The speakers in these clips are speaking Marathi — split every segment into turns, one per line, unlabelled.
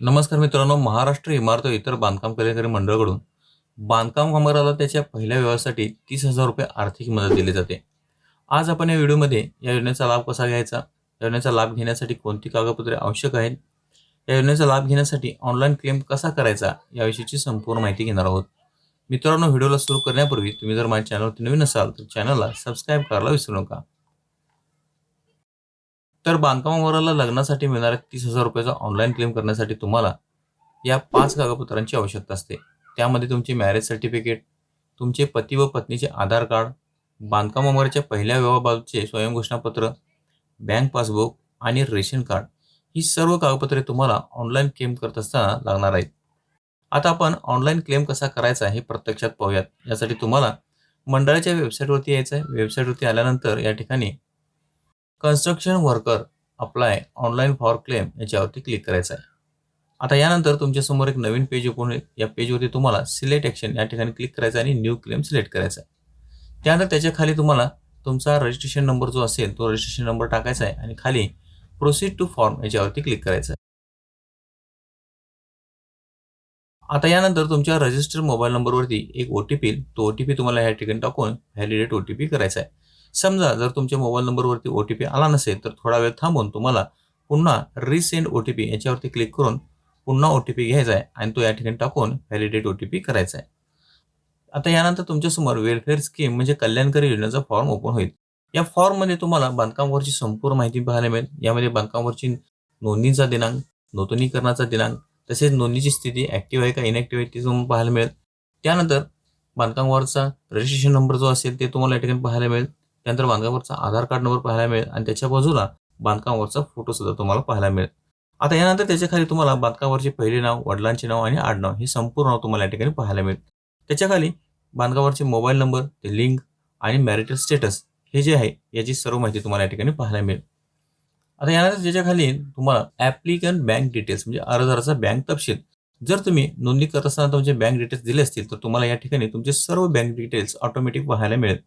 नमस्कार मित्रांनो महाराष्ट्र इमारत व इतर बांधकाम कार्यकारी मंडळाकडून बांधकाम कामगाराला त्याच्या पहिल्या व्यवहारासाठी तीस हजार रुपये आर्थिक मदत दिली जाते. आज आपण या व्हिडिओमध्ये या योजनेचा लाभ कसा घ्यायचा या योजनेचा लाभ घेण्यासाठी कोणती कागदपत्रे आवश्यक आहेत या योजनेचा लाभ घेण्यासाठी ऑनलाईन क्लेम कसा करायचा याविषयीची संपूर्ण माहिती घेणार आहोत. मित्रांनो व्हिडिओला सुरू करण्यापूर्वी तुम्ही जर माझ्या चॅनलवरती नवीन असाल तर चॅनलला सबस्क्राईब करायला विसरू नका. तर बांधकामावराला लग्नासाठी मिळणाऱ्या तीस हजार रुपयाचा ऑनलाईन क्लेम करण्यासाठी तुम्हाला या पाच कागदपत्रांची आवश्यकता असते. त्यामध्ये तुमचे मॅरेज सर्टिफिकेट तुमचे पती व पत्नीचे आधार कार्ड बांधकामावरच्या पहिल्या व्यवहाराबाबतचे स्वयंघोषणापत्र बँक पासबुक आणि रेशन कार्ड ही सर्व कागदपत्रे तुम्हाला ऑनलाईन क्लेम करत असताना लागणार आहेत. आता आपण ऑनलाईन क्लेम कसा करायचा हे प्रत्यक्षात पाहूयात. यासाठी तुम्हाला मंडळाच्या वेबसाईटवरती यायचं आहे वेबसाईटवरती आल्यानंतर या ठिकाणी construction worker apply online for claim याच्यावरती क्लिक करायचं आहे. आता यानंतर तुमच्यासमोर एक नवीन पेज ओपन होईल. या पेजवरती तुम्हाला सिलेक्ट ॲक्शन या ठिकाणी क्लिक करायचं आहे आणि न्यू क्लेम सिलेक्ट करायचा आहे. त्यानंतर त्याच्याखाली तुम्हाला तुमचा रजिस्ट्रेशन नंबर जो असेल तो रजिस्ट्रेशन नंबर टाकायचा आहे आणि खाली प्रोसीड टू फॉर्म याच्यावरती क्लिक करायचं आहे. आता यानंतर तुमच्या रजिस्टर मोबाईल नंबरवरती एक ओ टी पी तो ओ टी पी तुम्हाला या ठिकाणी टाकून व्हॅलिडेट ओ टी पी करायचा आहे. समजा जर तुमच्या मोबाईल नंबरवरती ओ टी पी आला नसेल तर थोडा वेळ थांबून तुम्हाला पुन्हा रिसेंड ओ टी पी याच्यावरती क्लिक करून पुन्हा ओ टी पी घ्यायचा आहे आणि तो या ठिकाणी टाकून व्हॅलिडेट ओ टी पी करायचा आहे. आता यानंतर तुमच्यासमोर वेलफेअर स्कीम म्हणजे कल्याणकारी योजनेचा फॉर्म ओपन होईल. या फॉर्ममध्ये तुम्हाला बांधकामावरची संपूर्ण माहिती पाहायला मिळेल. यामध्ये बांधकामावरची नोंदणीचा दिनांक नूतनीकरणाचा दिनांक तसेच नोंदणीची स्थिती ॲक्टिव्ह आहे का इनॅक्टिव्ह आहे ती तुम्हाला पाहायला मिळेल. त्यानंतर बांधकामावरचा रजिस्ट्रेशन नंबर जो असेल ते तुम्हाला या ठिकाणी पाहायला मिळेल. त्यानंतर बांधकामावरचा आधार कार्ड नंबर पाहायला मिळेल आणि त्याच्या बाजूला बांधकामावरचा फोटो सुद्धा तुम्हाला पाहायला मिळेल. आता यानंतर त्याच्याखाली तुम्हाला बांधकामावरचे पहिले नाव वडिलांचे नाव आणि आडनाव हे संपूर्ण नाव तुम्हाला या ठिकाणी पाहायला मिळेल. त्याच्याखाली बांधकामावरचे मोबाईल नंबर ते लिंक आणि मॅरिटल स्टेटस हे जे आहे याची सर्व माहिती तुम्हाला या ठिकाणी पाहायला मिळेल. आता यानंतर त्याच्याखाली तुम्हाला ॲप्लिकंट बँक डिटेल्स म्हणजे अर्जदाराचा बँक तपशील. जर तुम्ही नोंदणी करत असताना तुमचे बँक डिटेल्स दिले असतील तर तुम्हाला या ठिकाणी तुमचे सर्व बँक डिटेल्स ऑटोमॅटिक पाहायला मिळेल.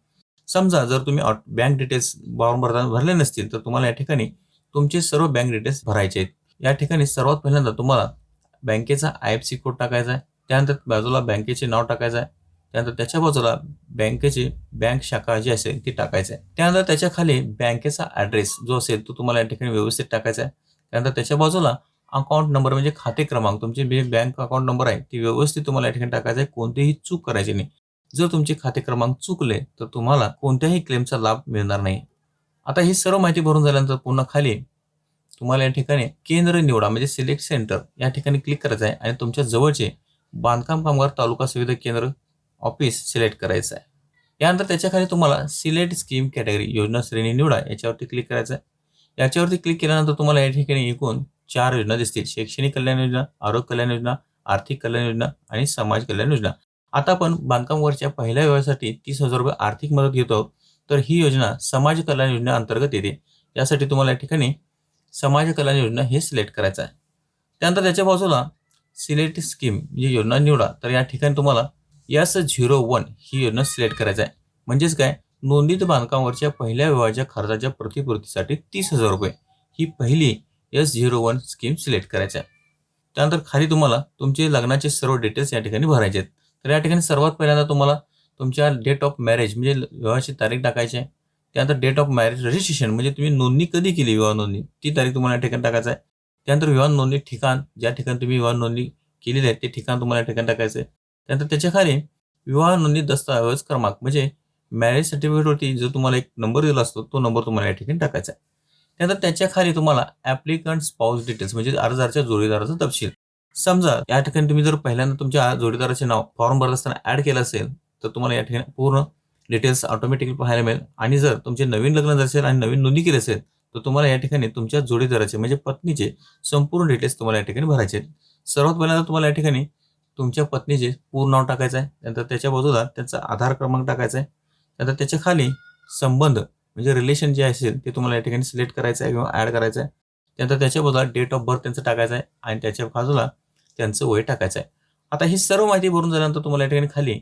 समजा जर तुम्ही बँक डिटेल्स फॉर्म भरताना भरले नसतील तर तुम्हाला या ठिकाणी तुमचे सर्व बँक डिटेल्स भरायचे आहेत. या ठिकाणी सर्वात पहिल्यांदा तुम्हाला बँकेचा आय एफ सी कोड टाकायचा आहे. त्यानंतर बाजूला बँकेचे नाव टाकायचं आहे. त्यानंतर त्याच्या बाजूला बँकेची बँक शाखा जी असेल ती टाकायची आहे. त्यानंतर त्याच्याखाली बँकेचा ॲड्रेस जो असेल तो तुम्हाला या ठिकाणी व्यवस्थित टाकायचा आहे. त्यानंतर त्याच्या बाजूला अकाउंट नंबर म्हणजे खाते क्रमांक तुमचे जे बँक अकाउंट नंबर आहे ती व्यवस्थित तुम्हाला या ठिकाणी टाकायचं आहे. कोणतीही चूक करायची नाही. जर तुमचे खाते क्रमांक चुकले तर तुम्हाला कोणत्याही क्लेमचा लाभ मिळणार नाही. आता ही सर्व माहिती भरून झाल्यानंतर पुन्हा खाली तुम्हाला या ठिकाणी केंद्र निवडा म्हणजे सिलेक्ट सेंटर या ठिकाणी क्लिक करायचं आहे आणि तुमच्या जवळचे बांधकाम कामगार तालुका सुविधा केंद्र ऑफिस सिलेक्ट करायचं आहे. यानंतर त्याच्याखाली तुम्हाला सिलेक्ट स्कीम कॅटेगरी योजना श्रेणी निवडा याच्यावरती क्लिक करायचं आहे. याच्यावरती क्लिक केल्यानंतर तुम्हाला या ठिकाणी एकूण चार योजना दिसतील. शैक्षणिक कल्याण योजना आरोग्य कल्याण योजना आर्थिक कल्याण योजना आणि समाज कल्याण योजना. आता आपण बांधकामवरच्या पहिल्या व्यवहारासाठी तीस हजार रुपये आर्थिक मदत घेतो तर ही योजना समाज कल्याण योजना अंतर्गत येते. यासाठी तुम्हाला या ठिकाणी समाज कल्याण योजना हे सिलेक्ट करायचं आहे. त्यानंतर त्याच्या बाजूला सिलेक्ट स्कीम ही योजना निवडा. तर या ठिकाणी तुम्हाला यस झिरो वन ही योजना सिलेक्ट करायचं आहे. म्हणजेच काय? नोंदित बांधकामावरच्या पहिल्या व्यवहाराच्या खर्चाच्या प्रतिपूर्तीसाठी तीस हजार रुपये. ही पहिली S zero one scheme select करायची आहे. त्यानंतर खाली तुम्हाला तुमचे लग्नाचे सर्व डिटेल्स या ठिकाणी भरायचे आहेत. तर या ठिकाणी सर्वात पहिल्यांदा तुम्हाला तुमच्या डेट ऑफ मॅरेज म्हणजे विवाहाची तारीख टाकायची आहे. त्यानंतर डेट ऑफ मॅरेज रजिस्ट्रेशन म्हणजे तुम्ही नोंदणी कधी केली विवाह नोंदणी? ती तारीख तुम्हाला या ठिकाणी टाकायचं आहे. त्यानंतर विवाह नोंदणी ठिकाण ज्या ठिकाणी तुम्ही विवाह नोंदणी केलेली आहे ते ठिकाण तुम्हाला या ठिकाणी टाकायचं आहे. त्यानंतर त्याच्याखाली विवाह नोंदणी दस्तऐवज क्रमांक म्हणजे मॅरेज सर्टिफिकेटवरती जो तुम्हाला एक नंबर दिला असतो तो नंबर तुम्हाला या ठिकाणी टाकायचा आहे. त्यानंतर त्याच्याखाली तुम्हाला ॲप्लिकंट स्पाऊस डिटेल्स म्हणजे अर्जाच्या जोडीदाराचा तपशील. समजा या ठिकाणी तुम्ही जर पहिल्यांदा तुमच्या जोडीदाराचे नाव फॉर्म भरत असताना ऍड केलं असेल तर तुम्हाला या ठिकाणी पूर्ण डिटेल्स ऑटोमॅटिकली पाहायला मिळेल. आणि जर तुमचे नवीन लग्न जर असेल आणि नवीन नोंदणी केली असेल तर तुम्हाला या ठिकाणी तुमच्या जोडीदाराचे म्हणजे पत्नीचे संपूर्ण डिटेल्स तुम्हाला या ठिकाणी भरायचे आहेत. सर्वात पहिल्यांदा तुम्हाला या ठिकाणी तुमच्या पत्नीचे पूर्ण नाव टाकायचं आहे. त्यानंतर त्याच्या बाजूला त्यांचा आधार क्रमांक टाकायचा आहे. त्यानंतर त्याच्याखाली संबंध म्हणजे रिलेशन जे असेल ते तुम्हाला या ठिकाणी सिलेक्ट करायचं आहे किंवा ॲड करायचं आहे. त्यानंतर त्याच्या बाजूला डेट ऑफ बर्थ त्यांचं टाकायचं आहे. आणि त्याच्या बाजूला त्यांचं वय टाकायचं आहे. आता ही सर्व माहिती भरून झाल्यानंतर तुम्हाला या ठिकाणी खाली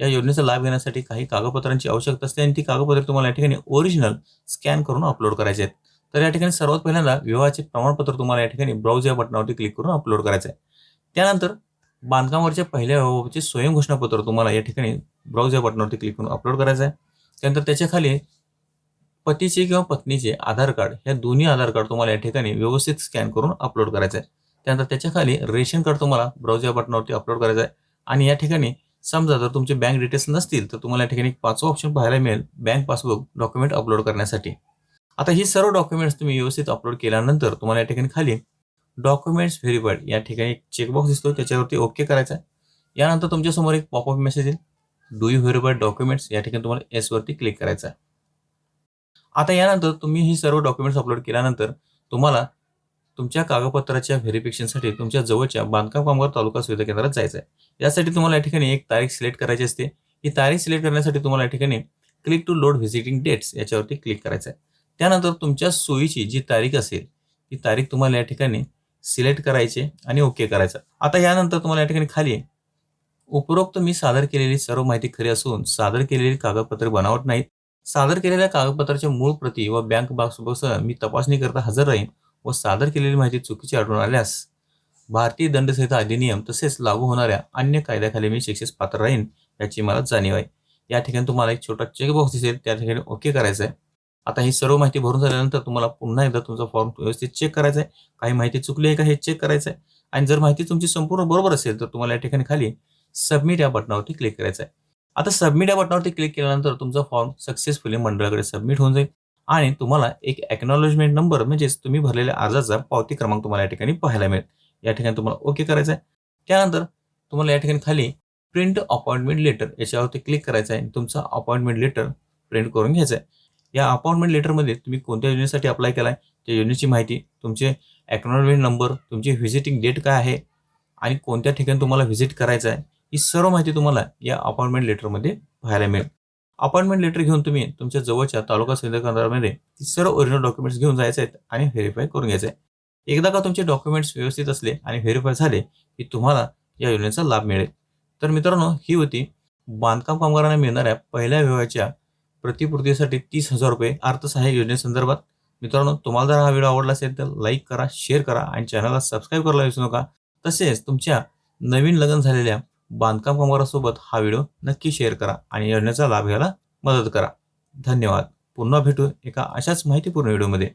या योजनेचा लाभ घेण्यासाठी काही कागदपत्रांची आवश्यकता असते आणि ती कागदपत्रे तुम्हाला या ठिकाणी ओरिजिनल स्कॅन करून अपलोड करायचे आहेत. तर या ठिकाणी सर्वात पहिल्यांदा विवाहाचे प्रमाणपत्र तुम्हाला या ठिकाणी ब्राउज या बटनावरती क्लिक करून अपलोड करायचं आहे. त्यानंतर बांधकामावरच्या पहिल्या विवाहाचे स्वयं घोषणापत्र तुम्हाला या ठिकाणी ब्राउज या बटनावरती क्लिक करून अपलोड करायचं आहे. त्यानंतर त्याच्याखाली पतीचे किंवा पत्नीचे आधार कार्ड या दोन्ही आधार कार्ड तुम्हाला या ठिकाणी व्यवस्थित स्कॅन करून अपलोड करायचं आहे. त्यानंतर त्याच्याखाली रेशन कार्ड तुम्हाला ब्राउज या बटनावरती अपलोड करायचं आहे. आणि या ठिकाणी समजा जर तुमचे बँक डिटेल्स नसतील तर तुम्हाला या ठिकाणी पाचवं पाचवा ऑप्शन पाहायला मिळेल बँक पासबुक डॉक्युमेंट अपलोड करण्यासाठी. आता ही सर्व डॉक्युमेंट्स तुम्ही व्यवस्थित अपलोड केल्यानंतर तुम्हाला या ठिकाणी खाली डॉक्युमेंट्स व्हेरीफाईड या ठिकाणी एक चेकबॉक्स दिसतो त्याच्यावरती ओके करायचा आहे. यानंतर तुमच्यासमोर एक पॉपअप मेसेज येईल. डू यू व्हेरीफाईड डॉक्युमेंट्स या ठिकाणी तुम्हाला एसवरती क्लिक करायचं आहे. आता यानंतर तुम्ही ही सर्व डॉक्युमेंट्स अपलोड केल्यानंतर तुम्हाला तुमच्या कागदपत्राच्या व्हेरिफिकेशनसाठी तुमच्या जवळच्या बांधकाम कामगार तालुका सुविधा केंद्रात जायचं आहे यासाठी तुम्हाला या ठिकाणी एक तारीख सिलेक्ट करायची असते. ही तारीख सिलेक्ट करण्यासाठी तुम्हाला या ठिकाणी click to load visiting dates याच्यावरती क्लिक करायचं आहे त्यानंतर तुमच्या सोयीची जी तारीख असेल ती तारीख तुम्हाला या ठिकाणी सिलेक्ट करायची आणि ओके करायचं. आता यानंतर तुम्हाला या ठिकाणी खाली उपरोक्त मी सादर केलेली सर्व माहिती खरी असून सादर केलेली कागदपत्रे बनावट नाहीत. सादर केलेल्या कागदपत्राच्या मूळ प्रती व बँक बॉक्सपासून मी तपासणी करता हजर राहीन. व सादर केलेली माहिती चुकीची आढळून आल्यास भारतीय दंडसंहिता अधिनियम तसेच लागू होणाऱ्या अन्य कायद्याखाली मी शिक्षेस पात्र राहीन याची मला जाणीव आहे. या ठिकाणी तुम्हाला एक छोटा चेकबॉक्स दिसेल त्या ठिकाणी ओके करायचं आहे आता ही सर्व माहिती भरून झाल्यानंतर तुम्हाला पुन्हा एकदा तुमचा फॉर्म व्यवस्थित चेक करायचा आहे काही माहिती चुकली आहे का हे चेक करायचं आहे आणि जर माहिती तुमची संपूर्ण बरोबर असेल तर तुम्हाला या ठिकाणी खाली सबमिट या बटनावरती क्लिक करायचं आहे आता सबमिट या बटनावरती क्लिक केल्यानंतर तुमचा फॉर्म सक्सेसफुली मंडळाकडे सबमिट होऊन जाईल. आणि तुम्हाला एक एक्नॉलेजमेंट नंबर म्हणजेच तुम्ही भरलेल्या अर्जाचा पावती क्रमांक तुम्हाला या ठिकाणी पाहायला मिळेल. या ठिकाणी तुम्हाला ओके करायचं आहे त्यानंतर तुम्हाला या ठिकाणी खाली प्रिंट अपॉइंटमेंट लेटर याच्यावरती क्लिक करायचं आहे तुमचा अपॉइंटमेंट लेटर प्रिंट करून घ्यायचं आहे या अपॉइंटमेंट लेटरमध्ये तुम्ही कोणत्या योजनेसाठी अप्लाय केला आहे त्या योजनेची माहिती तुमचे एक्नॉलेजमेंट नंबर तुमची व्हिजिटिंग डेट काय आहे? आणि कोणत्या ठिकाणी तुम्हाला व्हिजिट करायचं आहे ही सर्व माहिती तुम्हाला या अपॉइंटमेंट लेटरमध्ये पाहायला मिळेल. अपॉइंटमेंट लेटर घेऊन तुम्ही तुमच्या जवळच्या तालुका सुविधा केंद्रामध्ये सर्व ओरिजिनल डॉक्युमेंट्स घेऊन जायचे आहेत आणि व्हेरीफाय करून घ्यायचे आहे एकदा का तुमचे डॉक्युमेंट्स व्यवस्थित असले आणि व्हेरीफाय झाले की तुम्हाला या योजनेचा लाभ मिळेल. तर मित्रांनो ही होती बांधकाम कामगारांना मिळणाऱ्या पहिल्या विवाहाच्या प्रतिपूर्तीसाठी तीस हजार रुपये अर्थसहाय्य योजनेसंदर्भात मित्रांनो तुम्हाला जर हा व्हिडिओ आवडला असेल तर लाईक करा शेअर करा आणि चॅनलला सबस्क्राईब करायला विसरू नका. तसेच तुमच्या नवीन लग्न झालेल्या बांधकाम कामगारासोबत हा व्हिडिओ नक्की शेअर करा आणि योजनेचा लाभ घ्यायला मदत करा. धन्यवाद. पुन्हा भेटू एका अशाच माहितीपूर्ण व्हिडिओमध्ये.